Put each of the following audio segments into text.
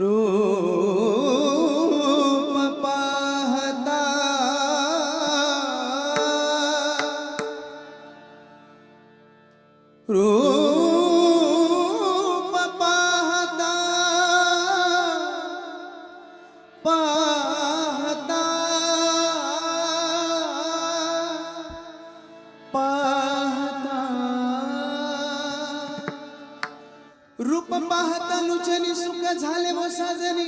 রূপ वचनी सुख झाले व साजनी.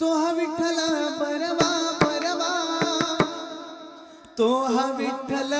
तो हा विठ्ठल परवा परवा. तो हा विठ्ठल